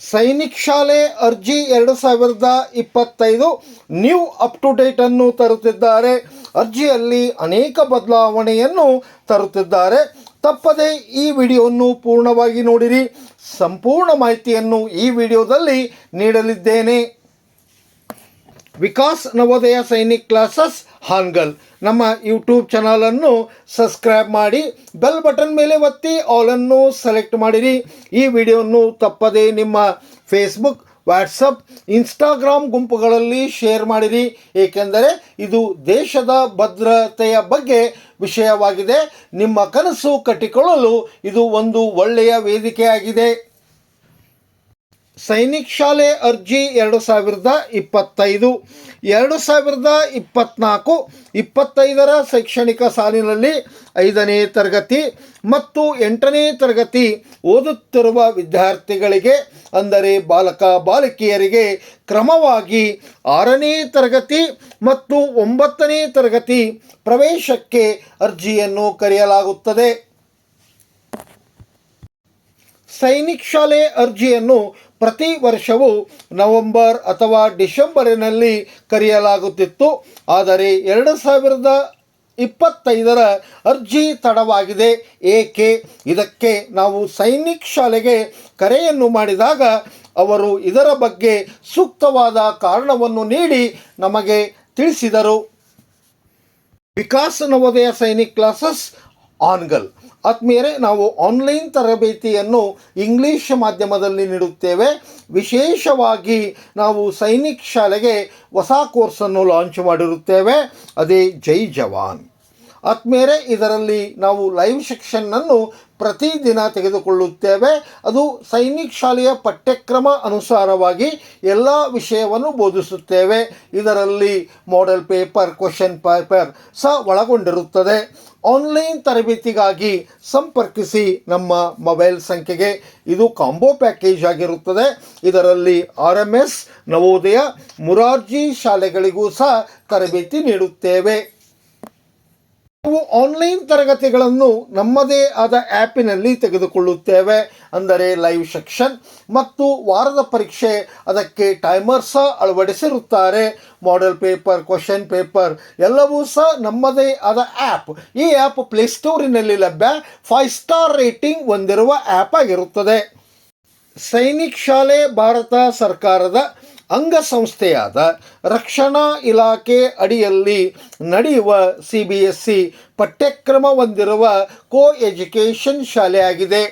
ಸೈನಿಕ್ ಶಾಲೆ ಅರ್ಜಿ ಎರಡು ಸಾವಿರದ ಇಪ್ಪತ್ತೈದು ನ್ಯೂ ಅಪ್ ಟು ಡೇಟ್ ಅನ್ನು ತರುತ್ತಿದ್ದಾರೆ. ಅರ್ಜಿಯಲ್ಲಿ ಅನೇಕ ಬದಲಾವಣೆಯನ್ನು ತರುತ್ತಿದ್ದಾರೆ. ತಪ್ಪದೆ ಈ ವಿಡಿಯೋವನ್ನು ಪೂರ್ಣವಾಗಿ ನೋಡಿರಿ. ಸಂಪೂರ್ಣ ಮಾಹಿತಿಯನ್ನು ಈ ವಿಡಿಯೋದಲ್ಲಿ ನೀಡಲಿದ್ದೇನೆ. ವಿಕಾಸ್ ನವೋದಯ ಸೈನಿಕ್ ಕ್ಲಾಸಸ್ ಹಾನ್ಗಲ್ ನಮ್ಮ ಯೂಟ್ಯೂಬ್ ಚಾನಲನ್ನು ಸಬ್ಸ್ಕ್ರೈಬ್ ಮಾಡಿ ಬೆಲ್ ಬಟನ್ ಮೇಲೆ ಒತ್ತಿ ಆಲನ್ನು ಸೆಲೆಕ್ಟ್ ಮಾಡಿರಿ. ಈ ವಿಡಿಯೋವನ್ನು ತಪ್ಪದೇ ನಿಮ್ಮ ಫೇಸ್ಬುಕ್ ವಾಟ್ಸಪ್ ಇನ್ಸ್ಟಾಗ್ರಾಮ್ ಗುಂಪುಗಳಲ್ಲಿ ಶೇರ್ ಮಾಡಿರಿ. ಏಕೆಂದರೆ ಇದು ದೇಶದ ಭದ್ರತೆಯ ಬಗ್ಗೆ ವಿಷಯವಾಗಿದೆ. ನಿಮ್ಮ ಕನಸು ಕಟ್ಟಿಕೊಳ್ಳಲು ಇದು ಒಂದು ಒಳ್ಳೆಯ ವೇದಿಕೆಯಾಗಿದೆ. ಸೈನಿಕ್ ಶಾಲೆ ಅರ್ಜಿ ಎರಡು ಸಾವಿರದ ಇಪ್ಪತ್ತೈದು. ಎರಡು ಸಾವಿರದ ಇಪ್ಪತ್ತ್ನಾಲ್ಕು ಇಪ್ಪತ್ತೈದರ ಶೈಕ್ಷಣಿಕ ಸಾಲಿನಲ್ಲಿ ಐದನೇ ತರಗತಿ ಮತ್ತು ಎಂಟನೇ ತರಗತಿ ಓದುತ್ತಿರುವ ವಿದ್ಯಾರ್ಥಿಗಳಿಗೆ, ಅಂದರೆ ಬಾಲಕ ಬಾಲಕಿಯರಿಗೆ ಕ್ರಮವಾಗಿ ಆರನೇ ತರಗತಿ ಮತ್ತು ಒಂಬತ್ತನೇ ತರಗತಿ ಪ್ರವೇಶಕ್ಕೆ ಅರ್ಜಿಯನ್ನು ಕರೆಯಲಾಗುತ್ತದೆ. ಸೈನಿಕ್ ಶಾಲೆ ಅರ್ಜಿಯನ್ನು ಪ್ರತಿ ವರ್ಷವೂ ನವೆಂಬರ್ ಅಥವಾ ಡಿಸೆಂಬರಿನಲ್ಲಿ ಕರೆಯಲಾಗುತ್ತಿತ್ತು. ಆದರೆ ಎರಡು ಸಾವಿರದ ಇಪ್ಪತ್ತೈದರ ಅರ್ಜಿ ತಡವಾಗಿದೆ. ಏಕೆ? ಇದಕ್ಕೆ ನಾವು ಸೈನಿಕ್ ಶಾಲೆಗೆ ಕರೆಯನ್ನು ಮಾಡಿದಾಗ ಅವರು ಇದರ ಬಗ್ಗೆ ಸೂಕ್ತವಾದ ಕಾರಣವನ್ನು ನೀಡಿ ನಮಗೆ ತಿಳಿಸಿದರು. ವಿಕಾಸ್ ನವೋದಯ ಸೈನಿಕ್ ಕ್ಲಾಸಸ್ ಆನ್ಗಲ್. ಆತ್ಮೀಯರೇ, ನಾವು ಆನ್ಲೈನ್ ತರಬೇತಿಯನ್ನು ಇಂಗ್ಲಿಷ್ ಮಾಧ್ಯಮದಲ್ಲಿ ನೀಡುತ್ತೇವೆ. ವಿಶೇಷವಾಗಿ ನಾವು ಸೈನಿಕ್ ಶಾಲೆಗೆ ಹೊಸ ಕೋರ್ಸನ್ನು ಲಾಂಚ್ ಮಾಡಿರುತ್ತೇವೆ. ಅದೇ ಜೈ ಜವಾನ್. ಆತ್ಮೀಯರೇ, ಇದರಲ್ಲಿ ನಾವು ಲೈವ್ ಸೆಕ್ಷನ್ನನ್ನು ಪ್ರತಿದಿನ ತೆಗೆದುಕೊಳ್ಳುತ್ತೇವೆ. ಅದು ಸೈನಿಕ್ ಶಾಲೆಯ ಪಠ್ಯಕ್ರಮ ಅನುಸಾರವಾಗಿ ಎಲ್ಲ ವಿಷಯವನ್ನು ಬೋಧಿಸುತ್ತೇವೆ. ಇದರಲ್ಲಿ ಮಾಡೆಲ್ ಪೇಪರ್ ಕ್ವಶನ್ ಪೇಪರ್ ಸಹ ಒಳಗೊಂಡಿರುತ್ತದೆ. ಆನ್ಲೈನ್ ತರಬೇತಿಗಾಗಿ ಸಂಪರ್ಕಿಸಿ ನಮ್ಮ ಮೊಬೈಲ್ ಸಂಖ್ಯೆಗೆ. ಇದು ಕಾಂಬೋ ಪ್ಯಾಕೇಜ್ ಆಗಿರುತ್ತದೆ. ಇದರಲ್ಲಿ R M S, Navodaya, Morarji ಶಾಲೆಗಳಿಗೂ ಸಹ ತರಬೇತಿ ನೀಡುತ್ತೇವೆ. ನಾವು ಆನ್ಲೈನ್ ತರಗತಿಗಳನ್ನು ನಮ್ಮದೇ ಆದ ಆ್ಯಪಿನಲ್ಲಿ ತೆಗೆದುಕೊಳ್ಳುತ್ತೇವೆ. ಅಂದರೆ ಲೈವ್ ಸೆಕ್ಷನ್ ಮತ್ತು ವಾರದ ಪರೀಕ್ಷೆ. ಅದಕ್ಕೆ ಟೈಮರ್ ಸಹ ಅಳವಡಿಸಿರುತ್ತಾರೆ. ಮಾಡೆಲ್ ಪೇಪರ್ ಕ್ವಶನ್ ಪೇಪರ್ ಎಲ್ಲವೂ ಸಹ ನಮ್ಮದೇ ಆದ ಆ್ಯಪ್ ಈ ಆ್ಯಪ್ ಪ್ಲೇಸ್ಟೋರಿನಲ್ಲಿ ಲಭ್ಯ. ಫೈವ್ ಸ್ಟಾರ್ ರೇಟಿಂಗ್ ಹೊಂದಿರುವ ಆ್ಯಪ್ ಆಗಿರುತ್ತದೆ. ಸೈನಿಕ್ ಶಾಲೆ, ಭಾರತ ಸರ್ಕಾರದ ಅಂಗಸಂಸ್ಥೆಯಾದ ರಕ್ಷಣಾ ಇಲಾಖೆ ಅಡಿಯಲ್ಲಿ ನಡೆಯುವ ಸಿ ಬಿ ಎಸ್ ಸಿ ಪಠ್ಯಕ್ರಮ ಹೊಂದಿರುವ ಕೋ ಎಜುಕೇಷನ್ ಶಾಲೆಯಾಗಿದೆ.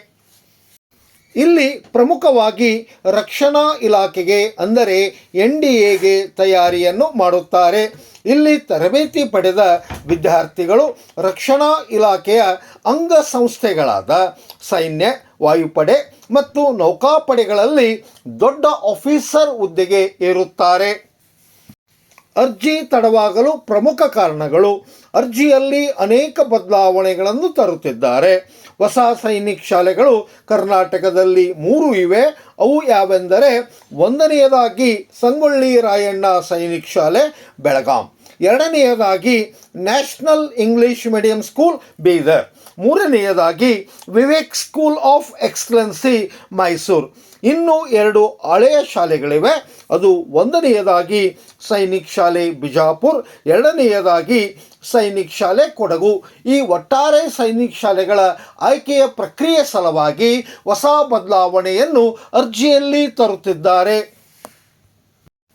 ಇಲ್ಲಿ ಪ್ರಮುಖವಾಗಿ ರಕ್ಷಣಾ ಇಲಾಖೆಗೆ, ಅಂದರೆ ಎನ್ ಡಿ ಎಗೆ ತಯಾರಿಯನ್ನು ಮಾಡುತ್ತಾರೆ. ಇಲ್ಲಿ ತರಬೇತಿ ಪಡೆದ ವಿದ್ಯಾರ್ಥಿಗಳು ರಕ್ಷಣಾ ಇಲಾಖೆಯ ಅಂಗಸಂಸ್ಥೆಗಳಾದ ಸೈನ್ಯ ವಾಯುಪಡೆ ಮತ್ತು ನೌಕಾಪಡೆಗಳಲ್ಲಿ ದೊಡ್ಡ ಆಫೀಸರ್ ಹುದ್ದೆಗೆ ಏರುತ್ತಾರೆ. ಅರ್ಜಿ ತಡವಾಗಲು ಪ್ರಮುಖ ಕಾರಣಗಳು, ಅರ್ಜಿಯಲ್ಲಿ ಅನೇಕ ಬದಲಾವಣೆಗಳನ್ನು ತರುತ್ತಿದ್ದಾರೆ. ಹೊಸ ಸೈನಿಕ್ ಶಾಲೆಗಳು ಕರ್ನಾಟಕದಲ್ಲಿ ಮೂರು ಇವೆ. ಅವು ಯಾವೆಂದರೆ, ಒಂದನೆಯದಾಗಿ ಸಂಗೊಳ್ಳಿ ರಾಯಣ್ಣ ಸೈನಿಕ್ ಶಾಲೆ, ಬೆಳಗಾಂ. ಎರಡನೆಯದಾಗಿ national English medium school Bidar. ಮೂರನೆಯದಾಗಿ Vivek school of excellency Mysuru. ಇನ್ನು ಎರಡು ಹಳೆಯ ಶಾಲೆಗಳಿವೆ. ಅದು ಒಂದನೆಯದಾಗಿ ಸೈನಿಕ್ ಶಾಲೆ ಬಿಜಾಪುರ್, ಎರಡನೆಯದಾಗಿ ಸೈನಿಕ್ ಶಾಲೆ ಕೊಡಗು. ಈ ಒಟ್ಟಾರೆ ಸೈನಿಕ್ ಶಾಲೆಗಳ ಆಯ್ಕೆಯ ಪ್ರಕ್ರಿಯೆ ಸಲುವಾಗಿ ಹೊಸ ಬದಲಾವಣೆಯನ್ನು ಅರ್ಜಿಯಲ್ಲಿ ತರುತ್ತಿದ್ದಾರೆ.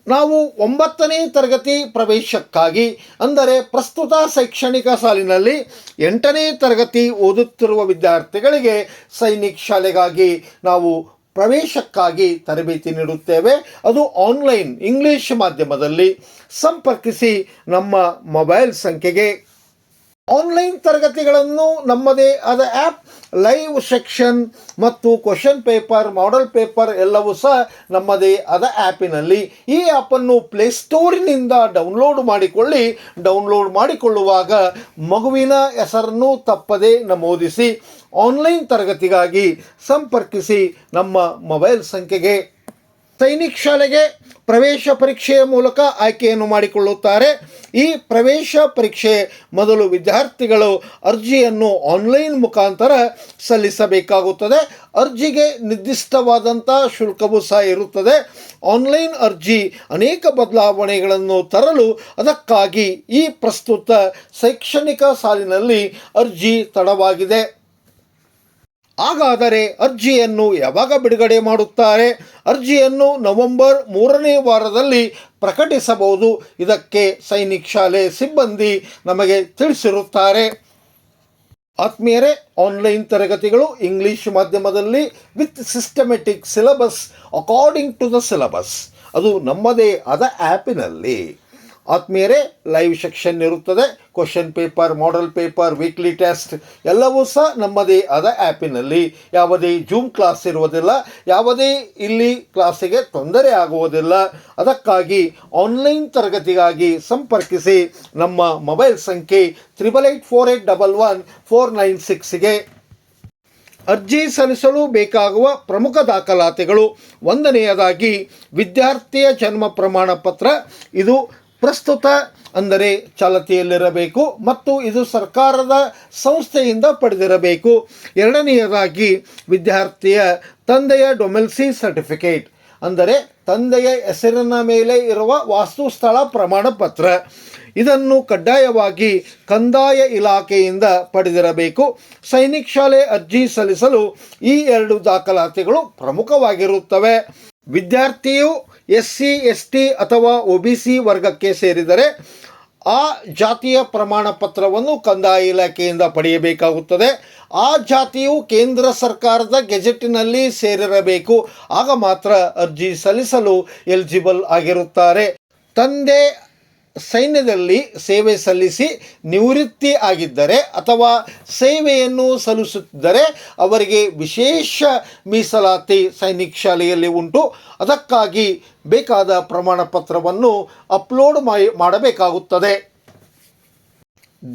ನಾವು ಒಂಬತ್ತನೇ ತರಗತಿ ಪ್ರವೇಶಕ್ಕಾಗಿ, ಅಂದರೆ ಪ್ರಸ್ತುತ ಶೈಕ್ಷಣಿಕ ಸಾಲಿನಲ್ಲಿ ಎಂಟನೇ ತರಗತಿ ಓದುತ್ತಿರುವ ವಿದ್ಯಾರ್ಥಿಗಳಿಗೆ ಸೈನಿಕ್ ಶಾಲೆಗಾಗಿ ನಾವು ಪ್ರವೇಶಕ್ಕಾಗಿ ತರಬೇತಿ ನೀಡುತ್ತೇವೆ. ಅದು ಆನ್ಲೈನ್ ಇಂಗ್ಲಿಷ್ ಮಾಧ್ಯಮದಲ್ಲಿ ಸಂಪರ್ಕಿಸಿ ನಮ್ಮ ಮೊಬೈಲ್ ಸಂಖ್ಯೆಗೆ ಆನ್ಲೈನ್ ತರಗತಿಗಳನ್ನು ನಮ್ಮದೇ ಆದ ಆ್ಯಪ್ ಲೈವ್ ಸೆಕ್ಷನ್ ಮತ್ತು ಕ್ವಶನ್ ಪೇಪರ್ ಮಾಡೆಲ್ ಪೇಪರ್ ಎಲ್ಲವೂ ಸಹ ನಮ್ಮದೇ ಆದ ಆ್ಯಪಿನಲ್ಲಿ ಈ ಆ್ಯಪನ್ನು ಪ್ಲೇಸ್ಟೋರಿನಿಂದ ಡೌನ್ಲೋಡ್ ಮಾಡಿಕೊಳ್ಳಿ. ಡೌನ್ಲೋಡ್ ಮಾಡಿಕೊಳ್ಳುವಾಗ ಮಗುವಿನ ಹೆಸರನ್ನು ತಪ್ಪದೇ ನಮೂದಿಸಿ. ಆನ್ಲೈನ್ ತರಗತಿಗಾಗಿ ಸಂಪರ್ಕಿಸಿ ನಮ್ಮ ಮೊಬೈಲ್ ಸಂಖ್ಯೆಗೆ. ಸೈನಿಕ್ ಶಾಲೆಗೆ ಪ್ರವೇಶ ಪರೀಕ್ಷೆಯ ಮೂಲಕ ಆಯ್ಕೆಯನ್ನು ಮಾಡಿಕೊಳ್ಳುತ್ತಾರೆ. ಈ ಪ್ರವೇಶ ಪರೀಕ್ಷೆ ಮೊದಲು ವಿದ್ಯಾರ್ಥಿಗಳು ಅರ್ಜಿಯನ್ನು ಆನ್ಲೈನ್ ಮುಖಾಂತರ ಸಲ್ಲಿಸಬೇಕಾಗುತ್ತದೆ. ಅರ್ಜಿಗೆ ನಿರ್ದಿಷ್ಟವಾದಂಥ ಶುಲ್ಕವೂ ಸಹ ಇರುತ್ತದೆ. ಆನ್ಲೈನ್ ಅರ್ಜಿ ಅನೇಕ ಬದಲಾವಣೆಗಳನ್ನು ತರಲು ಅದಕ್ಕಾಗಿ ಈ ಪ್ರಸ್ತುತ ಶೈಕ್ಷಣಿಕ ಸಾಲಿನಲ್ಲಿ ಅರ್ಜಿ ತಡವಾಗಿದೆ. ಹಾಗಾದರೆ ಅರ್ಜಿಯನ್ನು ಯಾವಾಗ ಬಿಡುಗಡೆ ಮಾಡುತ್ತಾರೆ? ಅರ್ಜಿಯನ್ನು ನವೆಂಬರ್ ಮೂರನೇ ವಾರದಲ್ಲಿ ಪ್ರಕಟಿಸಬಹುದು. ಇದಕ್ಕೆ ಸೈನಿಕ್ ಶಾಲೆ ಸಿಬ್ಬಂದಿ ನಮಗೆ ತಿಳಿಸಿರುತ್ತಾರೆ. ಆತ್ಮೀಯರೇ, ಆನ್ಲೈನ್ ತರಗತಿಗಳು ಇಂಗ್ಲಿಷ್ ಮಾಧ್ಯಮದಲ್ಲಿ with systematic syllabus according to the syllabus. ಅದು ನಮ್ಮದೇ ಆದ ಆ್ಯಪಿನಲ್ಲಿ. ಆತ್ಮೀಯರೇ ಲೈವ್ ಸೆಕ್ಷನ್ ಇರುತ್ತದೆ. Question paper model paper weekly test ಎಲ್ಲವೂ ಸಹ ನಮ್ಮದೇ ಆದ ಆ್ಯಪಿನಲ್ಲಿ ಯಾವುದೇ ಜೂಮ್ ಕ್ಲಾಸ್ ಇರುವುದಿಲ್ಲ. ಯಾವುದೇ ಇಲ್ಲಿ ಕ್ಲಾಸಿಗೆ ತೊಂದರೆ ಆಗುವುದಿಲ್ಲ. ಅದಕ್ಕಾಗಿ ಆನ್ಲೈನ್ ತರಗತಿಗಾಗಿ ಸಂಪರ್ಕಿಸಿ ನಮ್ಮ ಮೊಬೈಲ್ ಸಂಖ್ಯೆ triple eight four eight double one four nine ಸಿಕ್ಸ್ಗೆ ಅರ್ಜಿ ಸಲ್ಲಿಸಲು ಬೇಕಾಗುವ ಪ್ರಮುಖ ದಾಖಲಾತಿಗಳು. ಒಂದನೆಯದಾಗಿ ವಿದ್ಯಾರ್ಥಿಯ ಜನ್ಮ ಪ್ರಮಾಣ ಪತ್ರ. ಇದು ಪ್ರಸ್ತುತ ಅಂದರೆ ಚಾಲತಿಯಲ್ಲಿರಬೇಕು ಮತ್ತು ಇದು ಸರ್ಕಾರದ ಸಂಸ್ಥೆಯಿಂದ ಪಡೆದಿರಬೇಕು. ಎರಡನೆಯದಾಗಿ ವಿದ್ಯಾರ್ಥಿಯ ತಂದೆಯ ಡೊಮೆಲ್ಸಿ ಸರ್ಟಿಫಿಕೇಟ್, ಅಂದರೆ ತಂದೆಯ ಹೆಸರಿನ ಮೇಲೆ ಇರುವ ವಾಸ್ತುಸ್ಥಳ ಪ್ರಮಾಣ ಪತ್ರ. ಇದನ್ನು ಕಡ್ಡಾಯವಾಗಿ ಕಂದಾಯ ಇಲಾಖೆಯಿಂದ ಪಡೆದಿರಬೇಕು. ಸೈನಿಕ್ ಶಾಲೆ ಅರ್ಜಿ ಸಲ್ಲಿಸಲು ಈ ಎರಡು ದಾಖಲಾತಿಗಳು ಪ್ರಮುಖವಾಗಿರುತ್ತವೆ. ವಿದ್ಯಾರ್ಥಿಯು ಎಸ್ ಸಿ ಎಸ್ ಟಿ ಅಥವಾ ಒ ಬಿ ಸಿ ವರ್ಗಕ್ಕೆ ಸೇರಿದರೆ ಆ ಜಾತಿಯ ಪ್ರಮಾಣ ಪತ್ರವನ್ನು ಕಂದಾಯ ಇಲಾಖೆಯಿಂದ ಪಡೆಯಬೇಕಾಗುತ್ತದೆ. ಆ ಜಾತಿಯು ಕೇಂದ್ರ ಸರ್ಕಾರದ ಗೆಜೆಟಿನಲ್ಲಿ ಸೇರಿರಬೇಕು. ಆಗ ಮಾತ್ರ ಅರ್ಜಿ ಸಲ್ಲಿಸಲು ಎಲಿಜಿಬಲ್ ಆಗಿರುತ್ತಾರೆ. ತಂದೆ ಸೈನ್ಯದಲ್ಲಿ ಸೇವೆ ಸಲ್ಲಿಸಿ ನಿವೃತ್ತಿ ಆಗಿದ್ದರೆ ಅಥವಾ ಸೇವೆಯನ್ನು ಸಲ್ಲಿಸುತ್ತಿದ್ದರೆ ಅವರಿಗೆ ವಿಶೇಷ ಮೀಸಲಾತಿ ಸೈನಿಕ ಶಾಲೆಯಲ್ಲಿ ಉಂಟು. ಅದಕ್ಕಾಗಿ ಬೇಕಾದ ಪ್ರಮಾಣ ಪತ್ರವನ್ನು ಅಪ್ಲೋಡ್ ಮಾಡಿ ಮಾಡಬೇಕಾಗುತ್ತದೆ.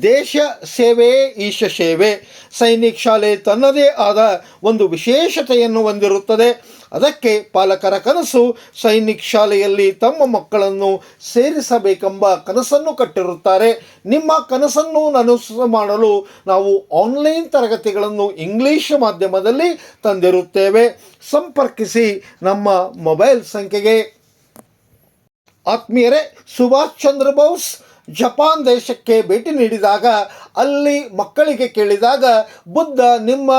ದೇಶ ಸೇವೆ, ಈಶ ಸೇವೆ. ಸೈನಿಕ್ ಶಾಲೆ ತನ್ನದೇ ಆದ ಒಂದು ವಿಶೇಷತೆಯನ್ನು ಹೊಂದಿರುತ್ತದೆ. ಅದಕ್ಕೆ ಪಾಲಕರ ಕನಸು ಸೈನಿಕ್ ಶಾಲೆಯಲ್ಲಿ ತಮ್ಮ ಮಕ್ಕಳನ್ನು ಸೇರಿಸಬೇಕೆಂಬ ಕನಸನ್ನು ಕಟ್ಟಿರುತ್ತಾರೆ. ನಿಮ್ಮ ಕನಸನ್ನು ನನಸು ಮಾಡಲು ನಾವು ಆನ್ಲೈನ್ ತರಗತಿಗಳನ್ನು ಇಂಗ್ಲಿಷ್ ಮಾಧ್ಯಮದಲ್ಲಿ ತಂದಿರುತ್ತೇವೆ. ಸಂಪರ್ಕಿಸಿ ನಮ್ಮ ಮೊಬೈಲ್ ಸಂಖ್ಯೆಗೆ ಆತ್ಮೀಯರೇ, ಸುಭಾಷ್ ಚಂದ್ರ ಬೋಸ್ ಜಪಾನ್ ದೇಶಕ್ಕೆ ಭೇಟಿ ನೀಡಿದಾಗ, ಅಲ್ಲಿ ಮಕ್ಕಳಿಗೆ ಕೇಳಿದಾಗ, ಬುದ್ಧ ನಿಮ್ಮ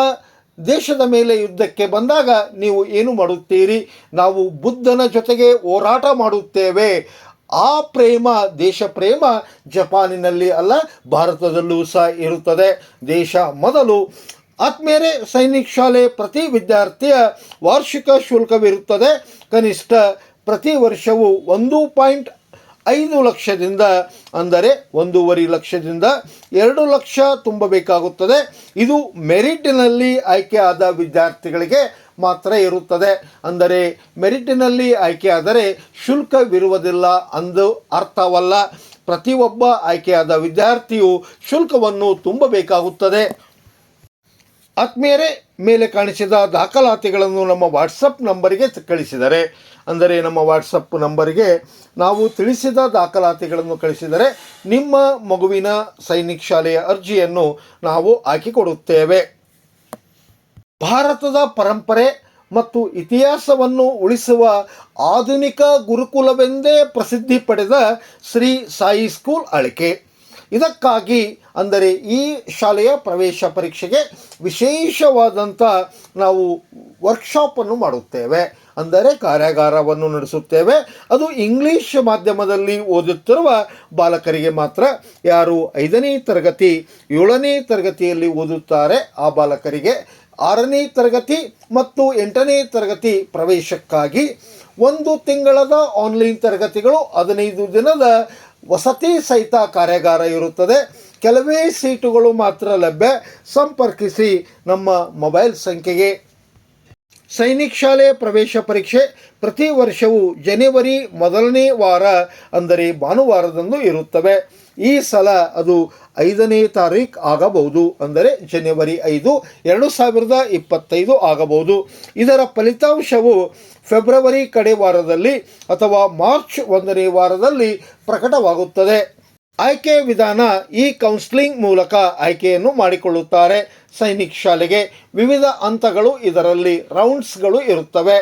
ದೇಶದ ಮೇಲೆ ಯುದ್ಧಕ್ಕೆ ಬಂದಾಗ ನೀವು ಏನು ಮಾಡುತ್ತೀರಿ? ನಾವು ಬುದ್ಧನ ಜೊತೆಗೆ ಹೋರಾಟ ಮಾಡುತ್ತೇವೆ. ಆ ಪ್ರೇಮ, ದೇಶ ಪ್ರೇಮ ಜಪಾನಿನಲ್ಲಿ ಅಲ್ಲ, ಭಾರತದಲ್ಲೂ ಸಹ ಇರುತ್ತದೆ. ದೇಶ ಮೊದಲು ಆತ್ಮೇರೆ ಸೈನಿಕ ಶಾಲೆ ಪ್ರತಿ ವಿದ್ಯಾರ್ಥಿಯ ವಾರ್ಷಿಕ ಶುಲ್ಕವಿರುತ್ತದೆ. ಕನಿಷ್ಠ ಪ್ರತಿ ವರ್ಷವೂ ಒಂದು ಪಾಯಿಂಟ್ ಐದು ಲಕ್ಷದಿಂದ ಅಂದರೆ ಒಂದೂವರೆ ಲಕ್ಷದಿಂದ ಎರಡು ಲಕ್ಷ ತುಂಬಬೇಕಾಗುತ್ತದೆ. ಇದು ಮೆರಿಟಿನಲ್ಲಿ ಆಯ್ಕೆಯಾದ ವಿದ್ಯಾರ್ಥಿಗಳಿಗೆ ಮಾತ್ರ ಇರುತ್ತದೆ. ಅಂದರೆ ಮೆರಿಟಿನಲ್ಲಿ ಆಯ್ಕೆಯಾದರೆ ಶುಲ್ಕವಿರುವುದಿಲ್ಲ ಅಂದು ಅರ್ಥವಲ್ಲ. ಪ್ರತಿಯೊಬ್ಬ ಆಯ್ಕೆಯಾದ ವಿದ್ಯಾರ್ಥಿಯು ಶುಲ್ಕವನ್ನು ತುಂಬಬೇಕಾಗುತ್ತದೆ. ಆತ್ಮೀಯರೇ, ಮೇಲೆ ಕಾಣಿಸಿದ ದಾಖಲಾತಿಗಳನ್ನು ನಮ್ಮ ವಾಟ್ಸಪ್ ನಂಬರಿಗೆ ಕಳಿಸಿದರೆ ಅಂದರೆ ನಮ್ಮ ವಾಟ್ಸಪ್ ನಂಬರಿಗೆ ನಾವು ತಿಳಿಸಿದ ದಾಖಲಾತಿಗಳನ್ನು ಕಳಿಸಿದರೆ ನಿಮ್ಮ ಮಗುವಿನ ಸೈನಿಕ್ ಶಾಲೆಯ ಅರ್ಜಿಯನ್ನು ನಾವು ಹಾಕಿಕೊಡುತ್ತೇವೆ. ಭಾರತದ ಪರಂಪರೆ ಮತ್ತು ಇತಿಹಾಸವನ್ನು ಉಳಿಸುವ ಆಧುನಿಕ ಗುರುಕುಲವೆಂದೇ ಪ್ರಸಿದ್ಧಿ ಪಡೆದ ಶ್ರೀ ಸಾಯಿ ಸ್ಕೂಲ್ ಅಳಿಕೆ. ಇದಕ್ಕಾಗಿ ಅಂದರೆ ಈ ಶಾಲೆಯ ಪ್ರವೇಶ ಪರೀಕ್ಷೆಗೆ ವಿಶೇಷವಾದಂಥ ನಾವು ವರ್ಕ್ಶಾಪನ್ನು ಮಾಡುತ್ತೇವೆ. ಅಂದರೆ ಕಾರ್ಯಾಗಾರವನ್ನು ನಡೆಸುತ್ತೇವೆ. ಅದು ಇಂಗ್ಲೀಷ್ ಮಾಧ್ಯಮದಲ್ಲಿ ಓದುತ್ತಿರುವ ಬಾಲಕರಿಗೆ ಮಾತ್ರ. ಯಾರು ಐದನೇ ತರಗತಿ, ಏಳನೇ ತರಗತಿಯಲ್ಲಿ ಓದುತ್ತಾರೆ ಆ ಬಾಲಕರಿಗೆ ಆರನೇ ತರಗತಿ ಮತ್ತು ಎಂಟನೇ ತರಗತಿ ಪ್ರವೇಶಕ್ಕಾಗಿ ಒಂದು ತಿಂಗಳದ ಆನ್ಲೈನ್ ತರಗತಿಗಳು ಹದಿನೈದು ದಿನದ ವಸತಿ ಸಹಿತ ಕಾರ್ಯಾಗಾರ ಇರುತ್ತದೆ. ಕೆಲವೇ ಸೀಟುಗಳು ಮಾತ್ರ ಲಭ್ಯ. ಸಂಪರ್ಕಿಸಿ ನಮ್ಮ ಮೊಬೈಲ್ ಸಂಖ್ಯೆಗೆ ಸೈನಿಕ್ ಶಾಲೆ ಪ್ರವೇಶ ಪರೀಕ್ಷೆ ಪ್ರತಿ ವರ್ಷವೂ ಜನವರಿ ಮೊದಲನೇ ವಾರ ಅಂದರೆ ಭಾನುವಾರದಂದು ಇರುತ್ತವೆ. ಈ ಸಲ ಅದು ಐದನೇ ತಾರೀಕು ಆಗಬಹುದು ಅಂದರೆ ಜನವರಿ ಐದು ಎರಡು ಸಾವಿರದ ಇಪ್ಪತ್ತೈದು ಆಗಬಹುದು. ಇದರ ಫಲಿತಾಂಶವು ಫೆಬ್ರವರಿ ಕಡೆ ವಾರದಲ್ಲಿ ಅಥವಾ ಮಾರ್ಚ್ ಒಂದನೇ ವಾರದಲ್ಲಿ ಪ್ರಕಟವಾಗುತ್ತದೆ. ಆಯ್ಕೆ ವಿಧಾನ ಈ ಕೌನ್ಸಿಲಿಂಗ್ ಮೂಲಕ ಆಯ್ಕೆಯನ್ನು ಮಾಡಿಕೊಳ್ಳುತ್ತಾರೆ. ಸೈನಿಕ್ ಶಾಲೆಗೆ ವಿವಿಧ ಹಂತಗಳು ಇದರಲ್ಲಿ ರೌಂಡ್ಸ್ಗಳು ಇರುತ್ತವೆ.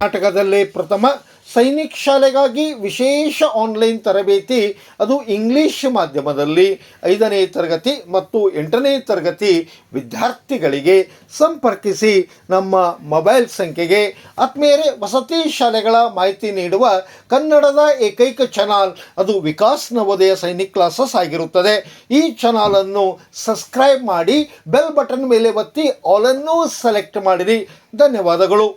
ಕರ್ನಾಟಕದಲ್ಲಿ ಪ್ರಥಮ ಸೈನಿಕ್ ಶಾಲೆಗಾಗಿ ವಿಶೇಷ ಆನ್ಲೈನ್ ತರಬೇತಿ, ಅದು ಇಂಗ್ಲಿಷ್ ಮಾಧ್ಯಮದಲ್ಲಿ ಐದನೇ ತರಗತಿ ಮತ್ತು ಎಂಟನೇ ತರಗತಿ ವಿದ್ಯಾರ್ಥಿಗಳಿಗೆ ಸಂಪರ್ಕಿಸಿ ನಮ್ಮ ಮೊಬೈಲ್ ಸಂಖ್ಯೆಗೆ ಆತ್ಮೇರೆ ವಸತಿ ಶಾಲೆಗಳ ಮಾಹಿತಿ ನೀಡುವ ಕನ್ನಡದ ಏಕೈಕ ಚಾನಲ್, ಅದು ವಿಕಾಸ್ ನವೋದಯ ಸೈನಿಕ್ ಕ್ಲಾಸಸ್ ಆಗಿರುತ್ತದೆ. ಈ ಚಾನಲನ್ನು ಸಬ್ಸ್ಕ್ರೈಬ್ ಮಾಡಿ, ಬೆಲ್ ಬಟನ್ ಮೇಲೆ ಒತ್ತಿ ಆಲನ್ನು ಸೆಲೆಕ್ಟ್ ಮಾಡಿರಿ. ಧನ್ಯವಾದಗಳು.